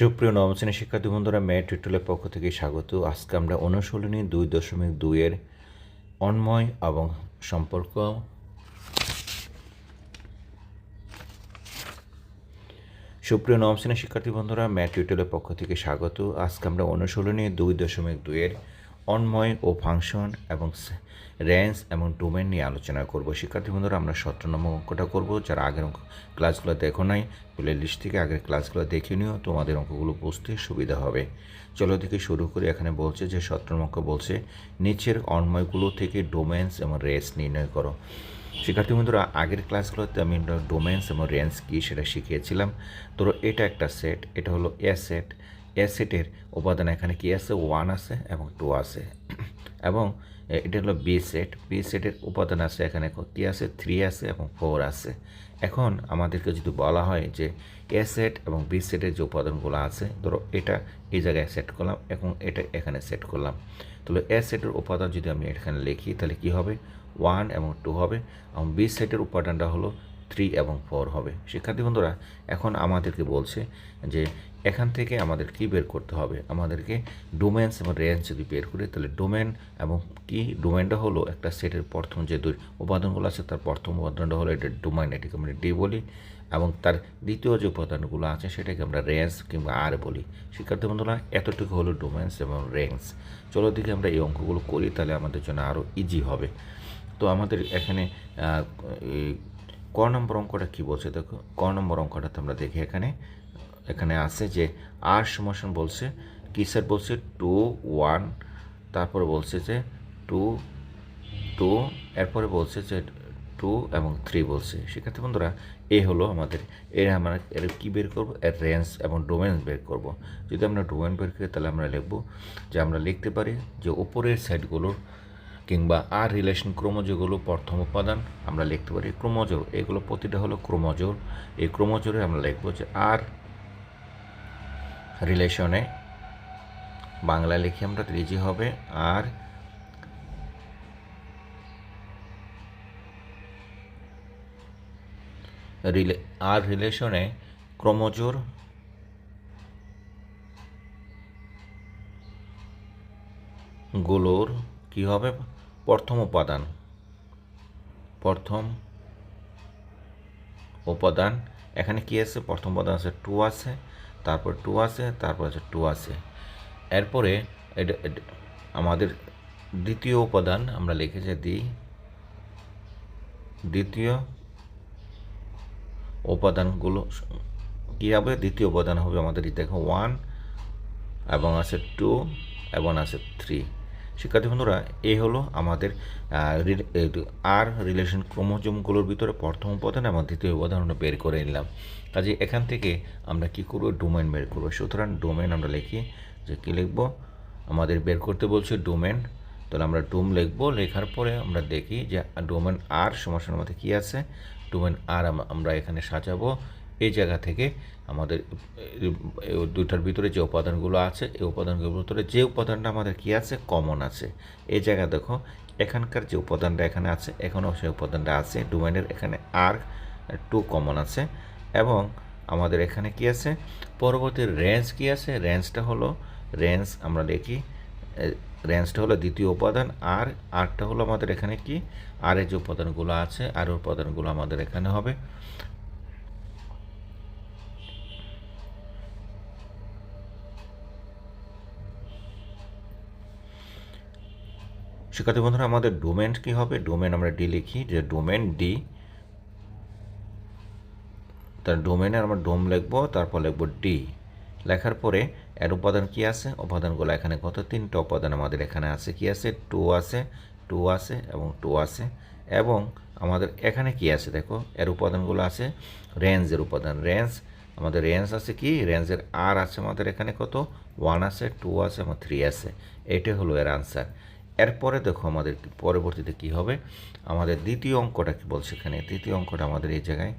সুপ্রিয় নবম শ্রেণির শিক্ষার্থী বন্ধুরা ম্যাট টিউটোরিয়ালের পক্ষ থেকে স্বাগত। আজকে আমরা অনুশীলনী দুই দশমিক দুইয়ের অন্ময় এবং সম্পর্ক। সুপ্রিয় নবম শ্রেণির শিক্ষার্থী বন্ধুরা ম্যাট টিউটোরিয়ালের পক্ষ থেকে স্বাগত। আজকে আমরা অনুশীলনী দুই দশমিক দুইয়ের অন্ময় ও ফাংশন এবং রেঞ্জ এবং ডোমেন নিয়ে আলোচনা করব। শিক্ষার্থী বন্ধুরা, আমরা সতেরো নম্বর অঙ্কটা করব। যারা আগের অঙ্ক ক্লাসগুলো দেখো নাই, প্লে লিস্ট থেকে আগের ক্লাসগুলো দেখে নিও, তোমাদের অঙ্কগুলো বুঝতে সুবিধা হবে। চলো থেকে শুরু করে। এখানে বলছে যে, সতেরো অঙ্ক বলছে, নিচের অন্ময়গুলো থেকে ডোমেন্স এবং রেস নির্ণয় করো। শিক্ষার্থী বন্ধুরা, আগের ক্লাসগুলোতে আমি ডোমেন্স এবং রেঞ্জ কী সেটা শিখিয়েছিলাম। ধরো এটা একটা সেট, এটা হলো এ সেট। এ সেটের উপাদান এখানে কি আছে? ওয়ান আছে এবং টু আছে। এবং এটা হলো বি সেট বি সেটের উপাদান আছে এখানে কী আছে? থ্রি আছে এবং ফোর আছে। এখন আমাদেরকে যদি বলা হয় যে এ সেট এবং বি সেটের যে উপাদানগুলো আছে, ধরো এটা এই জায়গায় সেট করলাম এবং এটা এখানে সেট করলাম। তাহলে এ সেটের উপাদান যদি আমি এখানে লিখি, তাহলে কি হবে? ওয়ান এবং টু হবে। এবং বি সেটের উপাদানটা হলো থ্রি এবং ফোর হবে। শিক্ষার্থী বন্ধুরা, এখন আমাদেরকে বলছে যে এখান থেকে আমাদের কি বের করতে হবে। আমাদেরকে ডোমেন্স এবং রেঞ্জ যদি বের করি, তাহলে ডোমেন এবং কি? ডোমেনটা হলো একটা সেটের প্রথম যে দুই উপাদানগুলো আছে, তার প্রথম উপাদানটা হলো এটা ডোমেন এটিকে আমরা ডি বলি। এবং তার দ্বিতীয় যে উপাদানগুলো আছে, সেটাকে আমরা রেঞ্জ কিংবা আর বলি। শিক্ষার্থী বন্ধুরা, এতটুকু হলো ডোমেন্স এবং রেঞ্জ চলো দিকে আমরা এই অঙ্কগুলো করি, তাহলে আমাদের জন্য আরও ইজি হবে। তো আমাদের এখানে ক নম্বর অঙ্কটা কী বলছে দেখো? ক নম্বর অঙ্কটা তো আমরা দেখি এখানে। এখানে আছে যে আর সমাসন বলছে কিসের বলছে? টু ওয়ান, তারপরে বলছে যে টু টু, এরপরে বলছে যে টু এবং থ্রি বলছে। সেক্ষেত্রে বন্ধুরা, এ হলো আমাদের, এর আমরা এর কী বের করব? এর রেঞ্জ এবং ডোমেন বের করব। যদি আমরা ডোমেন বের করি, তাহলে আমরা লিখব যে আমরা লিখতে পারি যে উপরের সাইডগুলোর কিংবা আর রিলেশন ক্রোমোজোরগুলো প্রথম উপাদান, আমরা লিখতে পারি ক্রোমোজোর। এগুলো প্রতিটা হলো ক্রোমোজোর। এই ক্রোমোজোরে আমরা লিখব যে আর রিলেশনে বাংলা লিখে আমরা ইজি হবে আর রিলে আর রিলেশনে ক্রোমোজোরগুলোর কি হবে? প্রথম উপাদান। প্রথম উপাদান। এখানে কি আছে? প্রথম উপাদান আছে টু আছে। তারপর টু আছে, তারপর আছে টু আছে। এরপরে এটা আমাদের দ্বিতীয় উপাদান আমরা লিখেছি দি, দ্বিতীয় উপাদানগুলো কী হবে? দ্বিতীয় উপাদান হবে আমাদের দেখো ওয়ান এবং আছে টু এবং আছে থ্রি শিক্ষার্থী বন্ধুরা এই হলো আমাদের আর রিলেশন ক্রোমোজোমগুলোর ভিতরে প্রথম উপাদান এবং দ্বিতীয় উপাদান বের করে নিলাম। কাজে এখান থেকে আমরা কি করব? ডোমেন বের করব। সুতরাং ডোমেন আমরা লিখি, যে কী লিখব? আমাদের বের করতে বলছে ডোমেন তাহলে আমরা ডোম লিখব। লেখার পরে আমরা দেখি যে ডোমেন আর সমস্যার মধ্যে কী আছে? ডোমেন আর আমরা এখানে সাজাবো। এই জায়গা থেকে আমাদের দুইটার ভিতরে যে উপাদানগুলো আছে, এই উপাদানগুলোর ভিতরে যে উপাদানটা আমাদের কি আছে? কমন আছে। এই জায়গা দেখো, এখানকার যে উপাদানটা এখানে আছে, এখানেও সেই উপাদানটা আছে। ডোমেনের এখানে আর টু কমন আছে। এবং আমাদের এখানে কি আছে? পরবর্তী রেঞ্জ কি আছে? রেঞ্জটা হলো রেঞ্জ আমরা লিখি রেঞ্জটা হলো দ্বিতীয় উপাদান, আর আরটা হলো আমাদের এখানে কি? আর যে উপাদানগুলো আছে, আর উপাদানগুলো আমাদের এখানে হবে। শিক্ষার্থী বন্ধুরা, আমাদের ডোমেন কি হবে? ডোমেন আমরা ডি লিখি, যে ডোমেন ডি, তার ডোমেনে আমরা ডোম লিখব, তারপর লিখব ডি। লেখার পরে এর উপাদান কি আছে? উপাদানগুলো এখানে কত? তিনটা উপাদান আমাদের এখানে আছে, কি আছে? টু আছে টু আছে এবং টু আছে। এবং আমাদের এখানে কি আছে? দেখো, এর উপাদানগুলো আছে, রেঞ্জের উপাদান। রেঞ্জ, আমাদের রেঞ্জ আছে কি? রেঞ্জের আর আছে আমাদের এখানে কত? ওয়ান আছে, টু আছে এবং থ্রি আছে। এটাই হলো এর আনসার। এরপরে দেখো আমাদের পরবর্তীতে কি হবে? আমাদের দ্বিতীয় অঙ্কটা কি বলছে এখানে? তৃতীয় অঙ্কটা আমাদের এই জায়গায়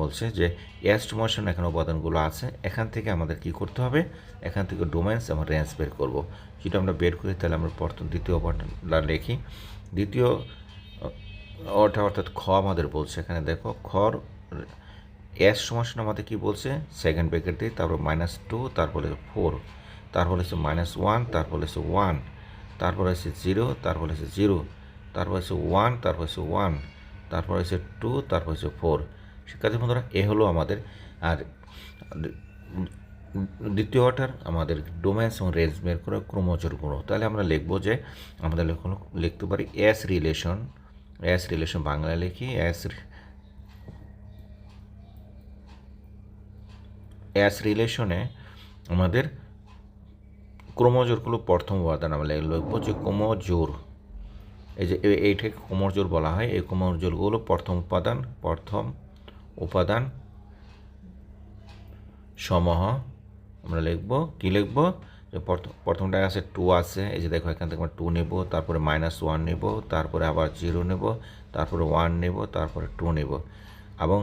বলছে যে এস্ট মোশন এখানে উপাদানগুলো আছে, এখান থেকে আমাদের কি করতে হবে? এখান থেকে ডোমেন্স এবং রেঞ্জ বের করব। যেটা আমরা বের করি, তাহলে আমরা প্রথম দ্বিতীয় উপাদানটা লিখি। দ্বিতীয় ওটা অর্থাৎ খ আমাদের বলছে এখানে, দেখো, খর এস সমান আমাদের কি বলছে? সেকেন্ড ব্রেকেট দিয়ে, তারপর মাইনাস টু তারপরে ফোর তারপর হচ্ছে মাইনাস ওয়ান তারপর হচ্ছে ওয়ান তারপর হচ্ছে জিরো, তারপর হচ্ছে জিরো, তারপর আছে ওয়ান, তারপর হচ্ছে ওয়ান, তারপর হচ্ছে টু, তারপর হচ্ছে ফোর। শিক্ষার্থী বন্ধুরা, এ হলো আমাদের আর দ্বিতীয়টার আমাদের ডোমেন্স এবং রেঞ্জ বের করে ক্রোমোজোর গুণ তাহলে আমরা লিখব যে আমাদের লেখ- লিখতে পারি এস রিলেশন এস রিলেশন বাংলায় লিখি এস অ্যাস রিলেশনে আমাদের ক্রোমোজোরগুলো প্রথম উপাদান আমরা লিখব যে ক্রোমোজোর। এই যে এইটাকে ক্রোমোজোর বলা হয়। এই ক্রোমোজোরগুলো প্রথম উপাদান প্রথম উপাদান সমূহ আমরা লিখব। কি লিখব? যে প্রথম প্রথমটা আছে টু আছে। এই যে দেখো, এখান থেকে আমরা টু নেব, তারপরে মাইনাস ওয়ান নেব, তারপরে আবার জিরো নেব, তারপরে ওয়ান নেব, তারপরে টু নেব। এবং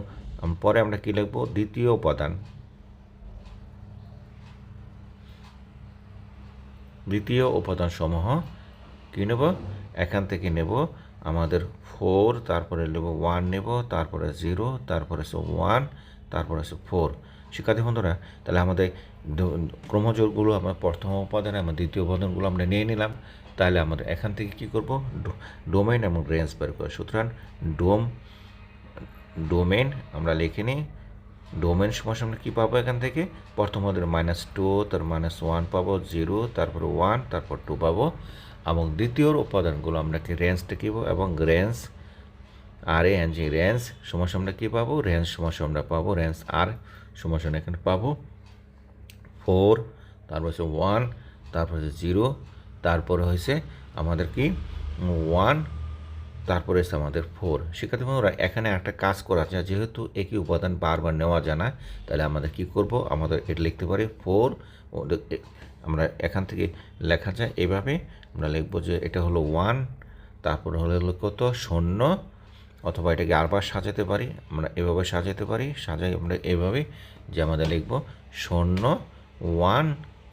পরে আমরা কি লিখব? দ্বিতীয় উপাদান। দ্বিতীয় উপাদান সমূহ কী নেব? এখান থেকে নেব আমাদের ফোর তারপরে নেব ওয়ান নেব, তারপরে জিরো তারপরে হচ্ছে ওয়ান তারপরে হচ্ছে ফোর শিক্ষার্থী বন্ধুরা, তাহলে আমাদের ক্রমজোরগুলো আমরা প্রথম উপাদানে, আমরা দ্বিতীয় উপাদানগুলো আমরা নিয়ে নিলাম। তাহলে আমাদের এখান থেকে কি করব? ডোমেন এবং রেঞ্জ বের করব সুতরাং ডোম ডোমেন আমরা লিখে নিই। ডোমেন সমস্যা আমরা কী পাবো এখান থেকে? প্রথম আমাদের মাইনাস টু তার মাইনাস ওয়ান পাবো জিরো তারপর ওয়ান তারপর টু পাবো। এবং দ্বিতীয় উপাদানগুলো আমরা কি রেঞ্জটা কী পাবো? এবং range R A N G range সমস্যা আমরা কী পাবো? রেঞ্জ সমস্যা আমরা পাবো রেঞ্জ আর আমরা এখানে পাবো। ফোর তারপর হচ্ছে ওয়ান তারপর হচ্ছে জিরো তারপরে হয়েছে আমাদের কি? ওয়ান তারপরে এসে আমাদের ফোর। শিক্ষার্থী বন্ধুরা, এখানে একটা কাজ করা যায় যেহেতু একই উপাদান বারবার নেওয়া যায় না, তাহলে আমাদের কি করব? আমাদের এটা লিখতে পারি ফোর। আমরা এখান থেকে লেখা যায় এভাবে। আমরা লিখব যে এটা হলো ওয়ান, তারপর হলো কত? শূন্য, অথবা এটাকে আরবার সাজাতে পারি। আমরা এভাবে সাজাতে পারি, সাজাই আমরা এভাবে যে আমাদের লিখব শূন্য, ওয়ান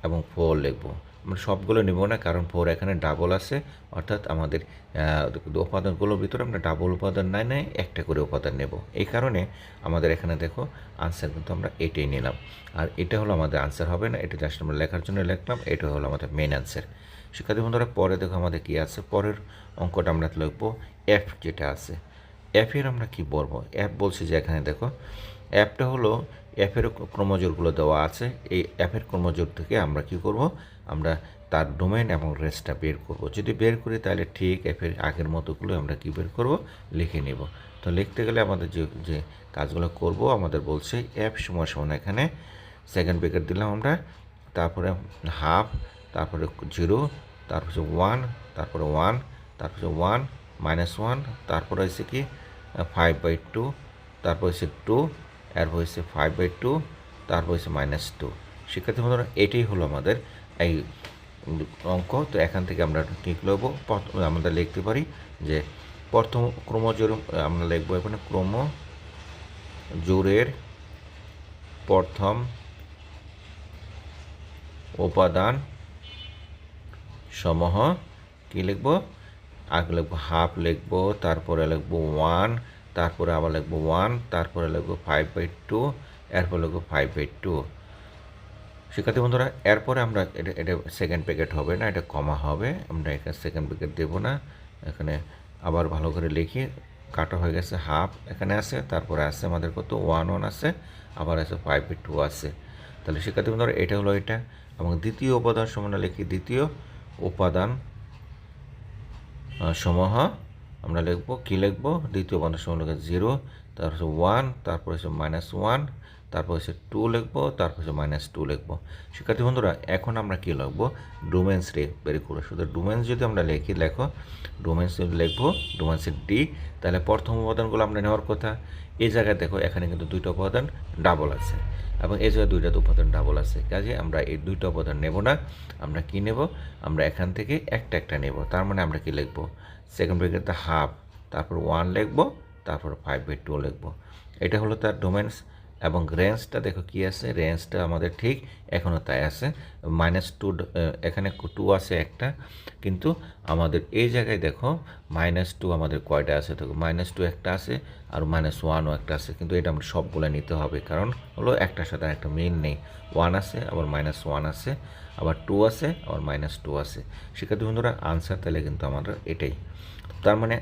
এবং ফোর লিখব। আমরা সবগুলো নেব না, কারণ ফোর এখানে ডাবল আছে। অর্থাৎ আমাদের উপাদানগুলোর ভিতরে আমরা ডাবল উপাদান নাই নাই, একটা করে উপাদান নেব। এই কারণে আমাদের এখানে দেখো আনসার কিন্তু আমরা এটাই নিলাম। আর এটা হলো আমাদের আনসার হবে না, এটা জাস্ট আমরা লেখার জন্য লিখলাম, এটা হলো আমাদের মেন আনসার শিক্ষার্থী বন্ধুরা, পরে দেখো আমাদের কি আছে, পরের অঙ্কটা আমরা লিখব এফ যেটা আছে। অ্যাপের আমরা কি বলব? অ্যাপ বলছি যে এখানে দেখো অ্যাপটা হলো অ্যাপের ক্রমজোরগুলো দেওয়া আছে। এই অ্যাপের ক্রমজোর থেকে আমরা কি করব? আমরা তার ডোমেন এবং রেসটা বের করব। যদি বের করি তাহলে ঠিক অ্যাপের আগের মতোগুলো আমরা কি বের করব? লিখে নেব। তো লিখতে গেলে আমাদের যে যে কাজগুলো করব, আমাদের বলছে অ্যাপ সময় সমান এখানে। সেকেন্ড ব্রেকেট দিলাম আমরা। তারপরে হাফ তারপরে জিরো তারপর ওয়ান তারপরে ওয়ান তারপর ওয়ান মাইনাস ওয়ান তারপরে হচ্ছে কি? ফাইভ বাই টু তারপর হচ্ছে টু এরপর হচ্ছে ফাইভ বাই টু তারপর হচ্ছে মাইনাস টু শিক্ষার্থী বন্ধুরা, এটাই হলো আমাদের এই অঙ্ক। তো এখান থেকে আমরা কী লিখব প্রথম আমরা লিখতে পারি যে প্রথম ক্রমজোর আমরা লিখব এখানে ক্রম জোরের প্রথম উপাদান সমূহ কী লিখব? আগে লিখব হাফ লিখব, তারপরে লিখব ওয়ান তারপরে আবার লিখব ওয়ান তারপরে লিখব ফাইভ বাই টু এরপর লিখব ফাইভ বাই টু শিক্ষার্থী বন্ধুরা, এরপরে আমরা এটা এটা সেকেন্ড প্যাকেট হবে না, এটা কমা হবে। আমরা এখানে সেকেন্ড প্যাকেট দেবো না। এখানে আবার ভালো করে লিখি। কাটা হয়ে গেছে হাফ এখানে আছে, তারপরে আছে আমাদের কত? ওয়ান ওয়ান আছে, আবার আছে ফাইভ বাই টু আছে। তাহলে শিক্ষার্থী বন্ধুরা, এটা হলো এটা। এবং দ্বিতীয় উপাদান সমান লিখি, দ্বিতীয় উপাদান সমূহ। আমরা লিখব, কী লিখব? দ্বিতীয় উপাদান সমূহ লিখে জিরো, তারপর হচ্ছে ওয়ান তারপর হচ্ছে মাইনাস ওয়ান তারপর হচ্ছে টু লিখব, তারপর হচ্ছে মাইনাস টু লিখব। শিক্ষার্থী বন্ধুরা, এখন আমরা কী লিখব? ডোমেন্স রে বের করে শুধু ডোমেন্স যদি আমরা লিখি লেখো ডোমেন্স যদি লিখব ডোমেন্সের ডি তাহলে প্রথম উপাদানগুলো আমরা নেওয়ার কথা। এই জায়গায় দেখো, এখানে কিন্তু দুইটা উপাদান ডাবল আছে এবং এই জায়গায় দুইটা উপাদান ডাবল আছে। কাজে আমরা এই দুইটা উপাদান নেব না, আমরা কি নেব? আমরা এখান থেকে একটা একটা নেব। তার মানে আমরা কি লিখব? সেকেন্ড ব্রেকেট হাফ তারপর ওয়ান লিখব, তারপর ফাইভ বাই টু লিখব। এটা হলো তার ডোমেন্স এবং রেঞ্জটা দেখো কি আছে? রেঞ্জটা আমাদের ঠিক এখনও তাই আছে। মাইনাস টু এখানে টু আছে একটা, কিন্তু আমাদের এই জায়গায় দেখো মাইনাস টু আমাদের কয়টা আছে? দেখো মাইনাস টু একটা আছে আর মাইনাস ওয়ানও একটা আছে, কিন্তু এটা আমরা সবগুলো নিতে হবে, কারণ হলো একটার সাথে একটা মিল নেই। ওয়ান আছে, আবার মাইনাস ওয়ান আছে, আবার টু আছে, আবার মাইনাস টু আছে। শিক্ষার্থী বন্ধুরা আনসার তাহলে কিন্তু আমাদের এটাই। তার মানে